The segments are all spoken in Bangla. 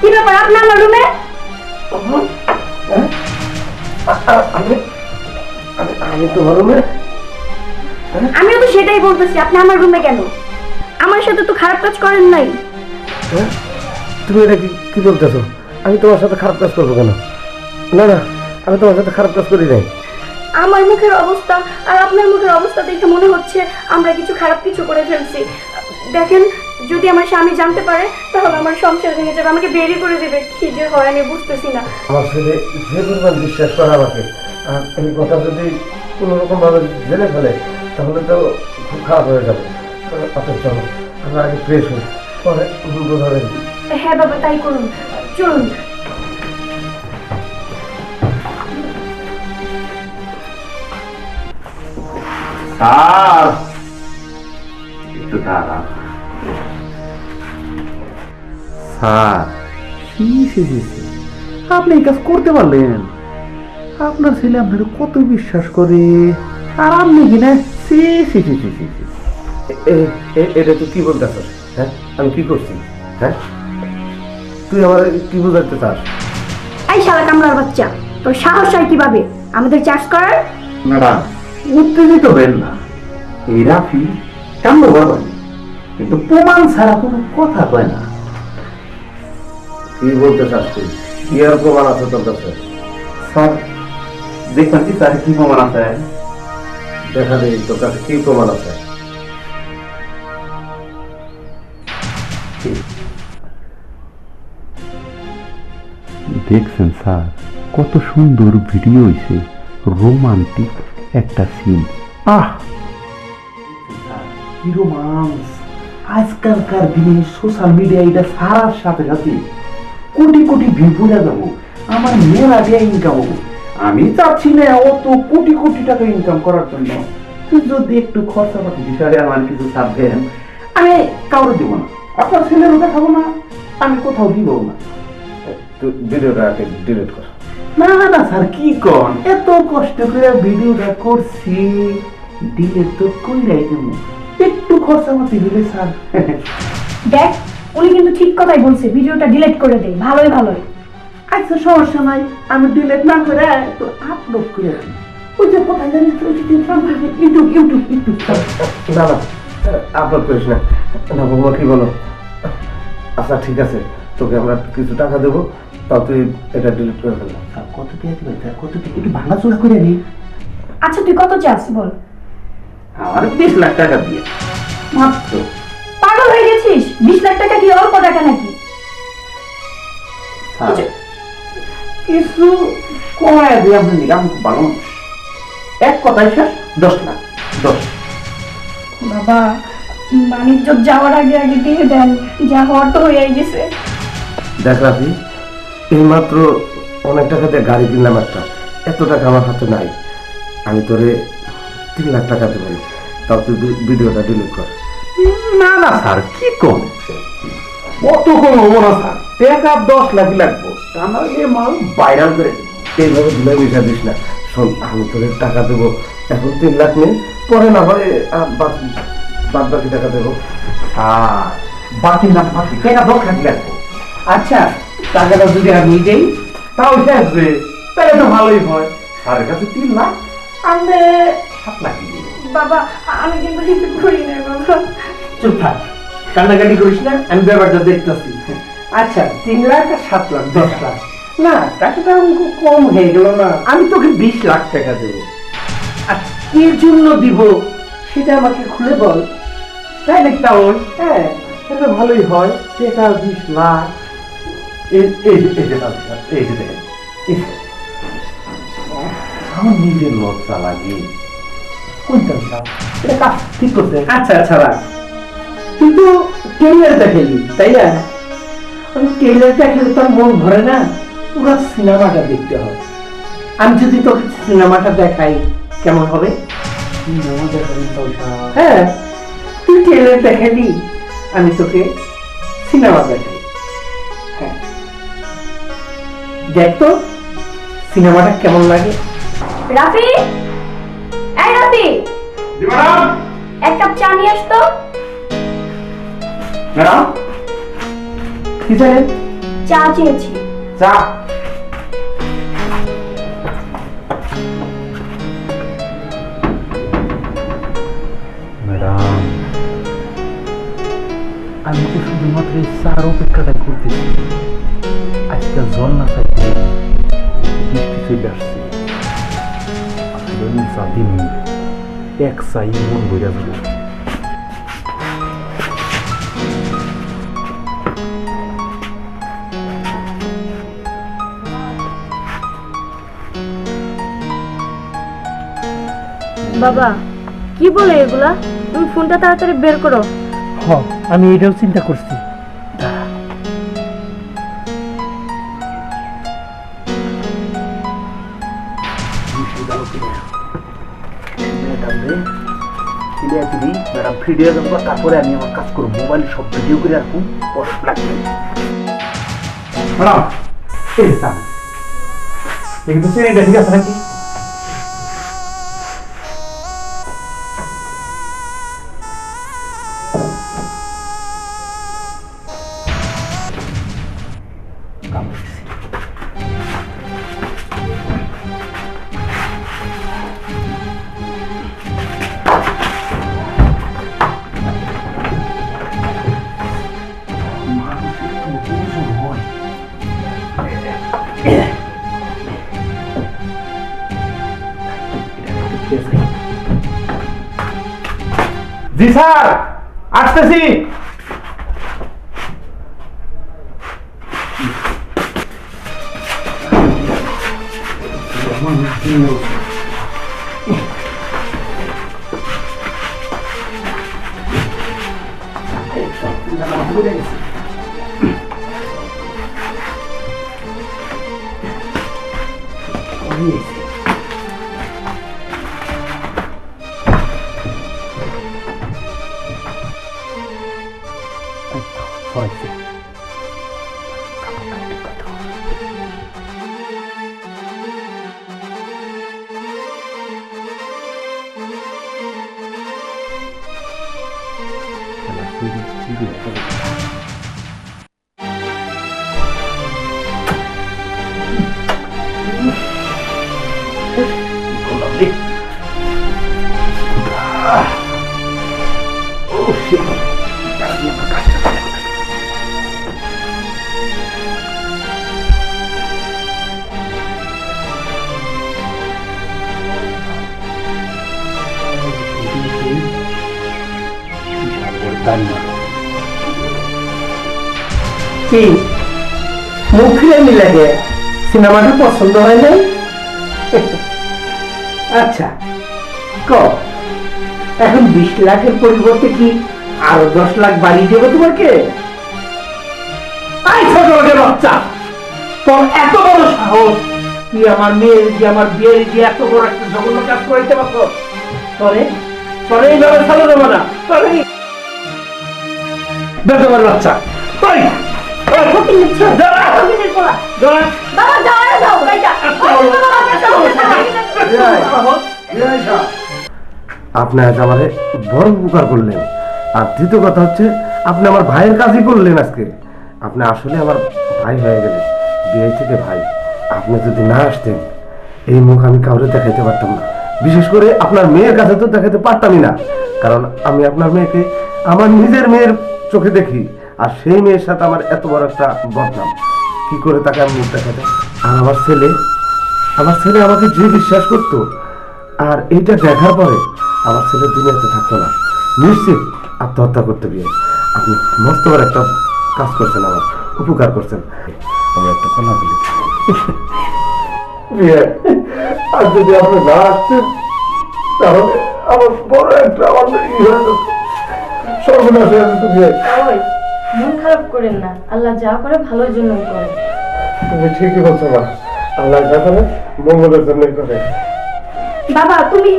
কি ব্যাপার? আপনি আমার রুমে আমি রুমে আমিও তো সেটাই বলতেছি আপনি আমার রুমে কেন? আমার সাথে তো খারাপ কাজ করেন নাই। হ্যাঁ? তুমি এটা কি কি বলতেছো? আমি তোমার সাথে খারাপ কাজ করব কেন? না না আমি তোমার সাথে খারাপ কাজ করি নাই। আমার মুখের অবস্থা আর আপনার মুখের অবস্থা দেখে মনে হচ্ছে আমরা কিছু খারাপ কিছু করে ফেলছি। দেখেন যদি আমার স্বামী জানতে পারে তাহলে আমার সংসার ভেঙে যাবে আমাকে বেরিয়ে করে দেবে। কি যে হয় আমি বুঝতেছি না। আমার ছেলে যে পরিমাণ বিশ্বাস করে আমাকে আর এই কথা যদি কোনো রকম ভাবে জেনে ফেলে তাহলে তো খুব খারাপ হয়ে যাবে। অথচ চলো আমরা আগে ফ্রেশ হই পরে বোঝাবেন হ্যাঁ বাবা তাই করুন। চলুন। স্যার একটু দাঁড়ান। স্যার। সি সি সি। আপনি এই কাজ করতে পারলেন। আপনার ছেলে আপনার কত বিশ্বাস করে? আর আপনি কিনা C C C C C এটা তুই কি বলতেছ হ্যাঁ? আমি কি করছি? হ্যাঁ? তুই আমার কি বোঝাতে চাস? এই শালা কামলার বাচ্চা তোর সাহস হয় কীভাবে? আমাদের চাষ করার? ম্যাডাম উত্তেজিত হবেন না। এই রাফি কেমন বলেন কিন্তু প্রমাণ ছাড়া কোনো কথা কয় না। কি বলতে তুই কি? আর প্রমাণ আছে তোর কাছে? স্যার দেখবেন কি স্যার কি প্রমাণ আছে? দেখা নেই তোর কাছে কি প্রমাণ আছে? দেখছেন স্যার কত সুন্দর ভিডিও হয়েছে রোমান্টিক একটা সিন আহ! কি রোমান্স? আজকালকার দিনে সোশ্যাল মিডিয়া এটা সারার সাথে সাথে কোটি কোটি ভিউ পড়ে যাব। আমার মেলা দিয়ে ইনকাম হব। আমি চাচ্ছি না অত কোটি কোটি টাকা ইনকাম করার জন্য। যদি একটু খরচাপাতি বিষয়ে আমার কিছু চাপ দেন আমি কাউরে দিব না। আপনার ছেলেরও দেখাবো না আমি কোথাও দিব না। তুই ভিডিওটা আগে ডিলিট কর। না না স্যার কি কন? এত কষ্ট করে ভিডিওটা করছি। ডিলেট তো কইরাই দেব। একটু খরচা মতো দিলে স্যার। দেখ উনি কিন্তু ঠিক কথাই বলছে ভিডিওটা ডিলিট করে দে ভালোই ভালোই। আচ্ছা সমস্যা নাই আমি ডিলেট না করে একটু আপলোড করে ওই যে কোথায় জানি ইউটিউব ইউটিউব ইউটিউব না না আপলোড করিস না। না বৌমা কি বলো? আচ্ছা ঠিক আছে তোকে আমরা কিছু টাকা দেবো তাও তুই এটা ডিলিট করে স্যার কত কি স্যার কত কি? একটু ভাঙাচোরা করে নি। আচ্ছা তুই কত চাস বল? আমার বিশ লাখ টাকা দিয়ে। মাত্র। পাগল হয়ে গেছিস? বিশ লাখ টাকা কি অল্প টাকা নাকি? স্যার কিছু কমায় দিয়ে আপনি নিলাম ভালো এক কথায় শেষ দশ লাখ দশ। বাবা বাণিজ্য যাওয়ার আগে আগে দিয়ে দেন যা হওয়ার তো হয়ে গেছে। দেখ রাফি এইমাত্র অনেক টাকা দিয়ে গাড়ি কিনলাম একটা। এত টাকা আমার হাতে নাই। আমি তোরে তিন লাখ টাকা দেবো। তাও তুই ভিডিওটা ডিলিট কর। না না স্যার কি কম অত কম হব না স্যার। টাকা দশ লাখ লাগবো। তা মাল ভাইরাল করে এইভাবে ধুলে মিশা দিস না। শোন আমি টাকা দেবো। এখন তিন লাখ নে পরে না হয় আহ, বাদ বাকি টাকা দেবো। স্যার বাকি না বাকি টাকা দশ লাখ লাগবো। আচ্ছা টাকাটা যদি আমি দেই? তাও আসবে তাহলে তো ভালোই হয়। স্যারের কাছে তিন লাখ আমি সাত লাখ বাবা আমি কিন্তু কিছু করি না বাবা। চুপ থাক। কান্নাকাটি করিস না, আমি ব্যাপারটা দেখতেছি। আচ্ছা তিন লাখ আর সাত লাখ, দশ লাখ। না টাকাটা আমাকে কম হয়ে গেল না। আমি তোকে বিশ লাখ টাকা দেব। আর এর জন্য দিব, সেটা আমাকে খুলে বল। তাই নাকি হ্যাঁ সেটা ভালোই হয়। টাকা বিশ লাখ। এই যে দেখেন। নিজের লজ্জা লাগে। কোনটা এটা কাজ ঠিক করছে আচ্ছা আচ্ছা রাখ। কিন্তু ট্রেলার দেখেনি তাই না? আমি ট্রেলার দেখলে তোর মন ভরে না পুরো সিনেমাটা দেখতে হবে আমি যদি তোকে সিনেমাটা দেখাই কেমন হবে? সিনেমা দেখাবি হ্যাঁ তুই ট্রেলার দেখালি আমি তোকে সিনেমা দেখাই। হ্যাঁ। দেখ তো সিনেমাটা কেমন লাগে? রাফি? এই রাফি! জি ম্যাডাম এক কাপ চা নিয়ে আসতো ম্যাডাম? কি চাইলেন? চা চেয়েছি। চা? ম্যাডাম। আমি তো শুধুমাত্র এই চার অপেক্ষাটাই করতেছি। আজকাল জল না চাইতে বৃষ্টি চলে আসছে। আসলে আমি চা দিন এক চাই মন বইরা যাব। বাবা কি বলে এগুলা? তুমি ফোনটা তাড়াতাড়ি বের করো। হ আমি এটাও চিন্তা করছি। ফিরিয়ে যাব তারপরে আমি আমার কাজ করব মোবাইল সব ভিডিও করে রাখুন পরে লাগবে ম্যাডাম এই যে চা দেখি তো চিনিটা ঠিক আছে নাকি জি স্যার আসতেছি হয়েছে Oh কি? মুখ লাগে সিনেমাটা পছন্দ হয় নাই? আচ্ছা ক? এখন বিশ লাখের পরিবর্তে কি আরও দশ লাখ বাড়িয়ে দেবো তোমাকে? আই ছোট বাচ্চা! তোর এত বড় সাহস! তুই আমার মেয়ের যে আমার বিয়ের যে এত বড় একটা জঘন্য কাজ করাইতে পারতো তরে তরে এইভাবে চালু দেবো না, তরে। বেদবার বাচ্চা। তুই আপনি আজ আমারে বড় উপকার করলেন। আর দ্বিতীয় কথা হচ্ছে, আপনি আমার ভাইয়ের কাজই করলেন আজকে। আপনি আসলে আমার ভাই হয়ে গেলেন, বিয়ে থেকে ভাই। আপনি যদি না আসতেন, এই মুখ আমি কাউরে দেখাইতে পারতাম না। বিশেষ করে আপনার মেয়ের কাছে তো দেখাতে পারতামই না। কারণ আমি আপনার মেয়েকে, আমার নিজের মেয়ের চোখে দেখি, আর সেই মেয়ের সাথে আমার এত বড় একটা বদনাম। কি করে তাকে আমি মুখ দেখাতে? আর আমার ছেলে? আমার ছেলে আমাকে যে বিশ্বাস করতো, আর এইটা দেখার পরে আমার ছেলে দুনিয়াতে থাকতো না। নিশ্চিত আত্মহত্যা করতে গিয়ে। আপনি মস্ত বড় একটা কাজ করছেন আমার, উপকার করছেন। আমি একটা কথা বলি। আর যদি আপনি না আসতেন, তাহলে আমার বড় একটা আমার। সর্বনাশ হয়ে যেত বিয়ে। ওই মন খারাপ করেন না। আল্লাহ যা করে ভালোর জন্যই করে। তুমি ঠিকই বলছো মা। আল্লাহ যা করে মঙ্গলের জন্যই করে। বাবা তুমি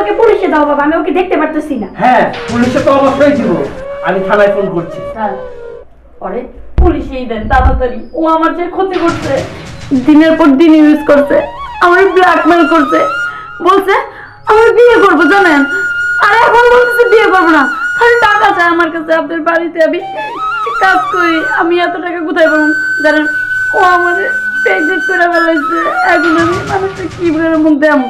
ওকে পুলিশে দাও বাবা। আমি ওকে দেখতে পারতেছি না। হ্যাঁ পুলিশে তো অবশ্যই দিব। আমি থানায় ফোন করছি। স্যার পরে পুলিশেই দেন তাড়াতাড়ি। ও আমার যে ক্ষতি করছে। দিনের পর দিন ইউজ করছে। আমার ব্ল্যাকমেল করছে। বলছে আমার বিয়ে করব জানেন? আর আর এখন বলতেছে বিয়ে করব না। খালি টাকা চাই আমার কাছে, আপনার বাড়িতে আমি কাজ করি? আমি এত টাকা কোথায় পাবো? জানেন, ও আমাদের করে এখন আমি কি আমি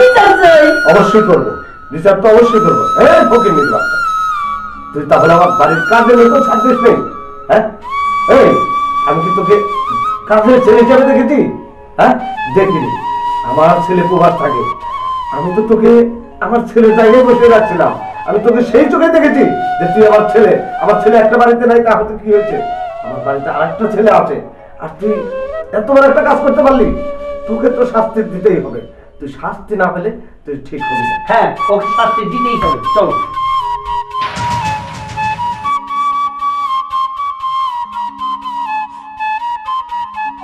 বিচার চাই। অবশ্যই করব। বিচার তো অবশ্যই করব। হ্যাঁ ফকির মিল বাচ্চা তুই তাহলে আমার বাড়ির কাজে লোক ছাড়ছিস নেই হ্যাঁ? এই, আমি কি তোকে কাজের ছেলে হিসাবে দেখেছি? হ্যাঁ? দেখিনি। আমার ছেলে প্রভাস থাকে। আমি তো তোকে আমার ছেলে জায়গায় বসে রাখছিলাম। আমি তোকে সেই চোখে দেখেছি যে তুই আমার ছেলে। আমার ছেলে একটা বাড়িতে নাই, তাহলে কি হয়েছে? আমার বাড়িতে আরেকটা ছেলে আছে। আর তুই এত বড় একটা কাজ করতে পারলি? তোকে তো শাস্তি দিতেই হবে। তুই শাস্তি না পেলে তুই ঠিক হবি হ্যাঁ ওকে শাস্তি দিতেই হবে। চলো।